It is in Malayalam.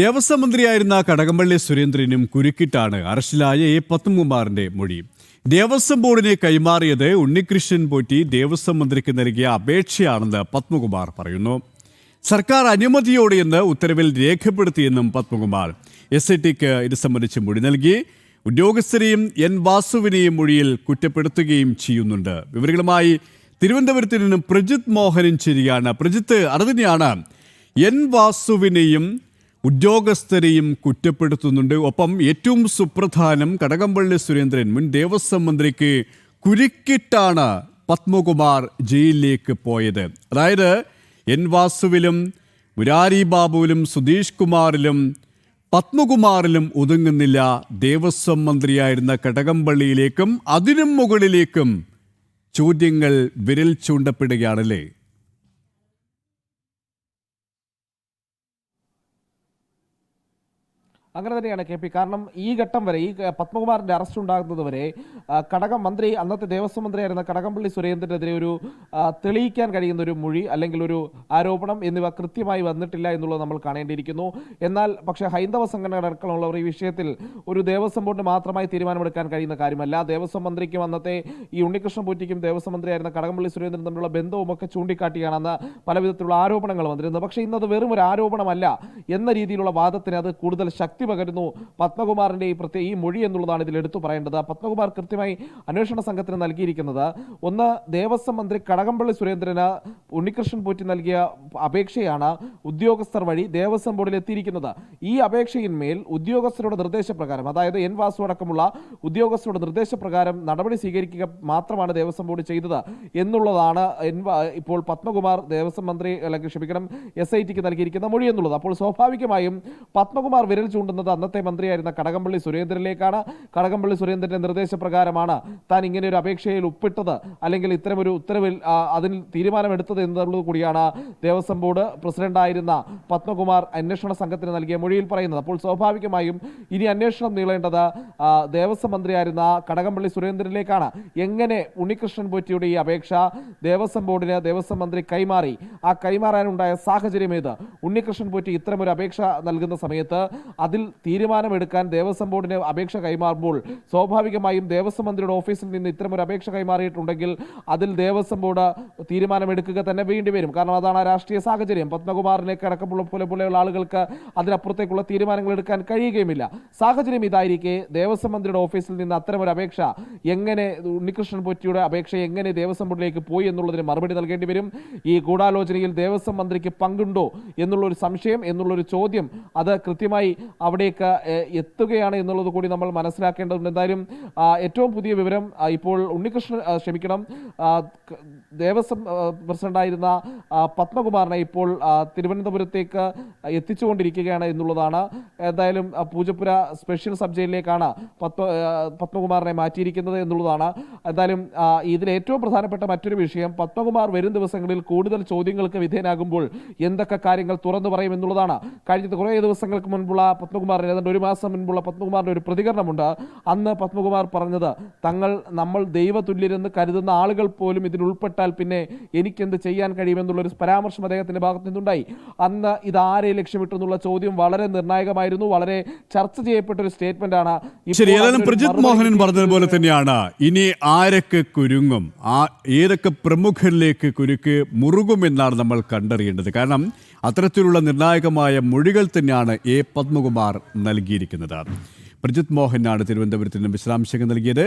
ദേവസ്വം മന്ത്രിയായിരുന്ന കടകംപള്ളി സുരേന്ദ്രനും കുരുക്കിട്ടാണ് അറസ്റ്റിലായ എ പത്മകുമാറിന്റെ മൊഴി. ദേവസ്വം ബോർഡിനെ കൈമാറിയത് ഉണ്ണികൃഷ്ണൻ പോറ്റി ദേവസ്വം മന്ത്രിക്ക് നൽകിയ അപേക്ഷയാണെന്ന് പത്മകുമാർ പറയുന്നു. സർക്കാർ അനുമതിയോടെയെന്ന് ഉത്തരവിൽ രേഖപ്പെടുത്തിയെന്നും പത്മകുമാർ എസ് ഐ ടിക്ക് ഇത് സംബന്ധിച്ച് മൊഴി നൽകി. ഉദ്യോഗസ്ഥരെയും എൻ വാസുവിനെയും മൊഴിയിൽ കുറ്റപ്പെടുത്തുകയും ചെയ്യുന്നുണ്ട്. വിവരങ്ങളുമായി തിരുവനന്തപുരത്ത് നിന്നും പ്രജിത് മോഹനൻ ചേരുകയാണ് പ്രജിത്ത് അറിഞ്ഞാണ് എൻ വാസുവിനെയും ഉദ്യോഗസ്ഥരെയും കുറ്റപ്പെടുത്തുന്നുണ്ട്. ഒപ്പം ഏറ്റവും സുപ്രധാനം കടകംപള്ളി സുരേന്ദ്രൻ മുൻ ദേവസ്വം മന്ത്രിക്ക് കുരുക്കിട്ടാണ് പത്മകുമാർ ജയിലിലേക്ക് പോയത്. അതായത് എൻ വാസുവിലും മുരാരി ബാബുവിലും സുധീഷ് കുമാറിലും പത്മകുമാറിലും ഒതുങ്ങുന്നില്ല ദേവസ്വം മന്ത്രിയായിരുന്ന കടകംപള്ളിയിലേക്കും അതിനും മുകളിലേക്കും ചോദ്യങ്ങൾ വിരൽ ചൂണ്ടപ്പെടുകയാണല്ലേ? അങ്ങനെ തന്നെയാണ് കെ പി. കാരണം ഈ ഘട്ടം വരെ ഈ പത്മകുമാറിന്റെ അറസ്റ്റ് ഉണ്ടാകുന്നത് വരെ കടകം മന്ത്രി അന്നത്തെ ദേവസ്വം മന്ത്രിയായിരുന്ന കടകംപള്ളി സുരേന്ദ്രനെതിരെ ഒരു തെളിയിക്കാൻ കഴിയുന്ന ഒരു മൊഴി അല്ലെങ്കിൽ ഒരു ആരോപണം എന്നിവ കൃത്യമായി വന്നിട്ടില്ല എന്നുള്ളത് നമ്മൾ കാണേണ്ടിയിരിക്കുന്നു. എന്നാൽ പക്ഷേ ഹൈന്ദവ സംഘടനകളടക്കമുള്ളവർ ഈ വിഷയത്തിൽ ഒരു ദേവസ്വം ബോർഡിന് മാത്രമായി തീരുമാനമെടുക്കാൻ കഴിയുന്ന കാര്യമല്ല. ദേവസ്വം മന്ത്രിക്കും അന്നത്തെ ഈ ഉണ്ണികൃഷ്ണൻ പൂറ്റിക്കും ദേവസ്വം മന്ത്രിയായിരുന്ന കടകംപള്ളി സുരേന്ദ്രൻ തമ്മിലുള്ള ബന്ധവുമൊക്കെ ചൂണ്ടിക്കാട്ടിയാണ് അന്ന് പല വിധത്തിലുള്ള ആരോപണങ്ങൾ വന്നിരുന്നത്. പക്ഷേ ഇന്നത് വെറും ഒരു ആരോപണമല്ല എന്ന രീതിയിലുള്ള വാദത്തിന് അത് കൂടുതൽ ശക്തി പകരുന്നു. പത്മകുമാറിന്റെ ഈ പ്രത്യേക ഈ മൊഴി എന്നുള്ളതാണ് ഇതിൽ എടുത്തു പറയേണ്ടത്. പത്മകുമാർ കൃത്യമായി അന്വേഷണ സംഘത്തിന് നൽകിയിരിക്കുന്നത് ഒന്ന് ദേവസ്വം മന്ത്രി കടകംപള്ളി സുരേന്ദ്രന് ഉണ്ണികൃഷ്ണൻ പോറ്റി നൽകിയ അപേക്ഷയാണ് ഉദ്യോഗസ്ഥർ വഴി ദേവസ്വം ബോർഡിൽ എത്തിയിരിക്കുന്നത്. ഈ അപേക്ഷയിന്മേൽ ഉദ്യോഗസ്ഥരുടെ നിർദ്ദേശപ്രകാരം അതായത് എൻ വാസു അടക്കമുള്ള ഉദ്യോഗസ്ഥരുടെ നിർദ്ദേശപ്രകാരം നടപടി സ്വീകരിക്കുക മാത്രമാണ് ദേവസ്വം ബോർഡ് ചെയ്തത് എന്നുള്ളതാണ് എൻ ഇപ്പോൾ പത്മകുമാർ ദേവസ്വം മന്ത്രി അല്ലെങ്കിൽ ക്ഷമിക്കണം എസ് ഐ ടിക്ക് നൽകിയിരിക്കുന്ന മൊഴി എന്നുള്ളത്. അപ്പോൾ സ്വാഭാവികമായും പത്മകുമാർ വിരൽ ചൂണ്ടുന്നത് അന്നത്തെ മന്ത്രിയായിരുന്ന കടകംപള്ളി സുരേന്ദ്രനിലേക്കാണ്. കടകംപള്ളി സുരേന്ദ്രന്റെ നിർദ്ദേശപ്രകാരമാണ് താൻ ഇങ്ങനെ ഒരു അപേക്ഷയിൽ ഒപ്പിട്ടത് അല്ലെങ്കിൽ ഇത്തരമൊരു ഉത്തരവിൽ അതിൽ തീരുമാനമെടുത്തത് എന്നുള്ളത് കൂടിയാണ് ദേവസ്വം ബോർഡ് പ്രസിഡന്റായിരുന്ന പത്മകുമാർ അന്വേഷണ സംഘത്തിന് നൽകിയ മൊഴിയിൽ പറയുന്നത്. അപ്പോൾ സ്വാഭാവികമായും ഇനി അന്വേഷണം നീളേണ്ടത് ദേവസ്വം മന്ത്രിയായിരുന്ന കടകംപള്ളി സുരേന്ദ്രനിലേക്കാണ് എങ്ങനെ ഉണ്ണികൃഷ്ണൻ പോറ്റിയുടെ ഈ അപേക്ഷ ദേവസ്വം ബോർഡിന് ദേവസ്വം മന്ത്രി കൈമാറി? ആ കൈമാറാനുണ്ടായ സാഹചര്യം ഏത്? ഉണ്ണികൃഷ്ണൻ പോറ്റി ഇത്തരമൊരു അപേക്ഷ നൽകുന്ന സമയത്ത് അതിൽ തീരുമാനമെടുക്കാൻ ദേവസ്വം ബോർഡിന് അപേക്ഷ കൈമാറുമ്പോൾ സ്വാഭാവികമായും ദേവസ്വം മന്ത്രിയുടെ ഓഫീസിൽ നിന്ന് ഇത്തരമൊരു അപേക്ഷ കൈമാറിയിട്ടുണ്ടെങ്കിൽ അതിൽ ദേവസ്വം ബോർഡ് തീരുമാനമെടുക്കുക തന്നെ വേണ്ടി വരും. കാരണം അതാണ് ആ രാഷ്ട്രീയ സാഹചര്യം. പത്മകുമാറിനെ അടക്കമുള്ള പോലെ പോലെയുള്ള ആളുകൾക്ക് അതിനപ്പുറത്തേക്കുള്ള തീരുമാനങ്ങൾ എടുക്കാൻ കഴിയുകയുമില്ല. സാഹചര്യം ഇതായിരിക്കെ ദേവസ്വം മന്ത്രിയുടെ ഓഫീസിൽ നിന്ന് അത്തരമൊരു അപേക്ഷ എങ്ങനെ ഉണ്ണികൃഷ്ണൻ പൊറ്റിയുടെ അപേക്ഷ എങ്ങനെ ദേവസ്വം ബോർഡിലേക്ക് പോയി എന്നുള്ളതിന് മറുപടി നൽകേണ്ടി വരും? ഈ ഗൂഢാലോചനയിൽ ദേവസ്വം മന്ത്രിക്ക് പങ്കുണ്ടോ എന്നുള്ളൊരു സംശയം എന്നുള്ളൊരു ചോദ്യം അത് കൃത്യമായി അവിടേക്ക് എത്തുകയാണ് എന്നുള്ളത് കൂടി നമ്മൾ മനസ്സിലാക്കേണ്ടതുണ്ട്. എന്തായാലും ഏറ്റവും പുതിയ വിവരം ഇപ്പോൾ ഉണ്ണികൃഷ്ണൻ ക്ഷമിക്കണം ദേവസ്വം പ്രസിഡന്റായിരുന്ന പത്മകുമാറിനെ ഇപ്പോൾ തിരുവനന്തപുരത്തേക്ക് എത്തിച്ചുകൊണ്ടിരിക്കുകയാണ് എന്നുള്ളതാണ്. എന്തായാലും പൂജപ്പുര സ്പെഷ്യൽ സബ് ജയിലിലേക്കാണ് പത്മ പത്മകുമാറിനെ മാറ്റിയിരിക്കുന്നത് എന്നുള്ളതാണ്. എന്തായാലും ഇതിൽ ഏറ്റവും പ്രധാനപ്പെട്ട മറ്റൊരു വിഷയം പത്മകുമാർ വരും ദിവസങ്ങളിൽ കൂടുതൽ ചോദ്യങ്ങൾക്ക് വിധേയനാകുമ്പോൾ എന്തൊക്കെ കാര്യങ്ങൾ തുറന്നു പറയും എന്നുള്ളതാണ്. കഴിഞ്ഞ കുറേ ദിവസങ്ങൾക്ക് മുൻപുള്ള പത്മകുമാറിന് ഏതാണ്ട് ഒരു മാസം മുൻപുള്ള പത്മകുമാറിന്റെ ഒരു പ്രതികരണമുണ്ട്. അന്ന് പത്മകുമാർ പറഞ്ഞത് തങ്ങൾ നമ്മൾ ദൈവതുല്യരെന്ന് കരുതുന്ന ആളുകൾ പോലും ഇതിൽ ഉൾപ്പെട്ടാൽ പിന്നെ എനിക്കെന്ത് ചെയ്യാൻ കഴിയുമെന്നുള്ളൊരു പരാമർശം അദ്ദേഹത്തിന്റെ ഭാഗത്തു നിന്നുണ്ടായി. അന്ന് ഇത് ആരെ ലക്ഷ്യമിട്ടു എന്നുള്ള ചോദ്യം വളരെ നിർണായകമായിരുന്നു. വളരെ ചർച്ച ചെയ്യപ്പെട്ട ഒരു സ്റ്റേറ്റ്മെന്റാണ് ശരി ഏതായാലും പ്രജിത് മോഹനൻ പറഞ്ഞതുപോലെ തന്നെയാണ്. ഇനി ആരൊക്കെ കുരുങ്ങും? ആ ഏതൊക്കെ പ്രമുഖരിലേക്ക് കുരുക്ക് മുറുകും എന്നാണ് നമ്മൾ കണ്ടറിയേണ്ടത്. കാരണം അത്തരത്തിലുള്ള നിർണായകമായ മൊഴികൾ തന്നെയാണ് എ പത്മകുമാർ നൽകിയിരിക്കുന്നത്. പ്രജിത് മോഹനാണ് തിരുവനന്തപുരത്ത് നിന്ന് വിശദാംശങ്ങൾ നൽകിയത്.